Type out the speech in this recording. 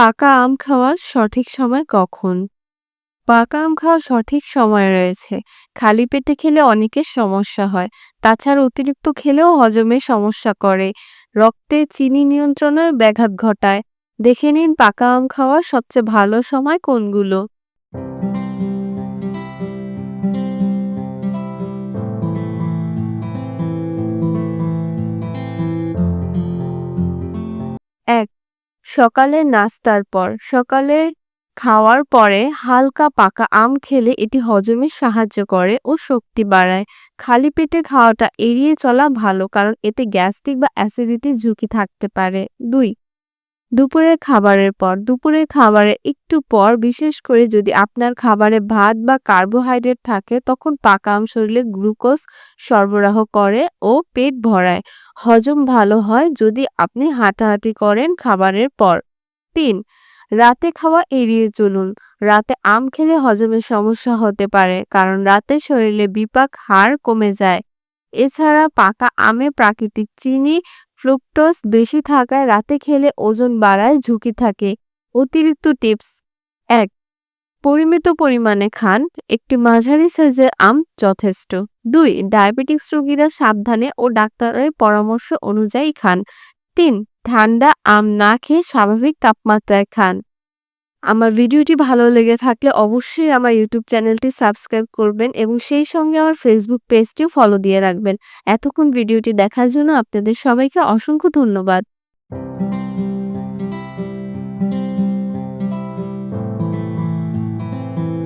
পাকা আম খাওয়ার সঠিক সময় কখন? পাকা আম খাওয়ার সঠিক সময় রয়েছে। খালি পেটে খেলে অনেকের সমস্যা হয়। তাছাড়া অতিরিক্ত খেলেও হজমে সমস্যা করে। রক্তে চিনি নিয়ন্ত্রণের ব্যাঘাত ঘটায়। দেখে নিন পাকা আম খাওয়ার সবচেয়ে ভালো সময় কোনগুলো? এক সকালের নাস্তার পর, সকালে খাওয়ার পরে হালকা পাকা আম খেলে এটি হজমে সাহায্য করে ও শক্তি বাড়ায়। খালি পেটে খাওয়াটা এড়িয়ে চলা ভালো, কারণ এতে গ্যাস্ট্রিক বা অ্যাসিডিটির ঝুঁকি থাকতে পারে। দুই দুপুরের খাবারের পর, দুপুরের খাবারের একটু পর, বিশেষ করে যদি আপনার খাবারে ভাত বা কার্বোহাইড্রেট থাকে, তখন পাকা আম শরীরে গ্লুকোজ সরবরাহ করে ও পেট ভরায়। হজম ভালো হয় যদি আপনি হাঁটাহাঁটি করেন খাবারের পর। তিন, রাতে খাওয়া এড়িয়ে চলুন। রাতে আম খেলে হজমের সমস্যা হতে পারে, কারণ রাতে শরীরে বিপাক হার কমে যায়। এছাড়া পাকা আমে প্রাকৃতিক চিনি ফ্রুক্টোজ বেশি থাকায় রাতে খেলে ওজন বাড়ায়, ঝুঁকি থাকে। অতিরিক্ত টিপস। এক, পরিমিত পরিমাণে খান। একটি মাঝারি সাইজের আম যথেষ্ট। দুই, ডায়াবেটিক্স রোগীরা সাবধানে ও ডাক্তারের পরামর্শ অনুযায়ী খান। তিন, ঠান্ডা আম না খেয়ে স্বাভাবিক তাপমাত্রায় খান। আমার ভিডিওটি ভালো লেগে থাকলে অবশ্যই আমার ইউটিউব চ্যানেলটি সাবস্ক্রাইব করবেন এবং সেই সঙ্গে আমার ফেসবুক পেজটিও ফলো দিয়ে রাখবেন। এতক্ষণ ভিডিওটি দেখার জন্য আপনাদের সবাইকে অসংখ্য ধন্যবাদ।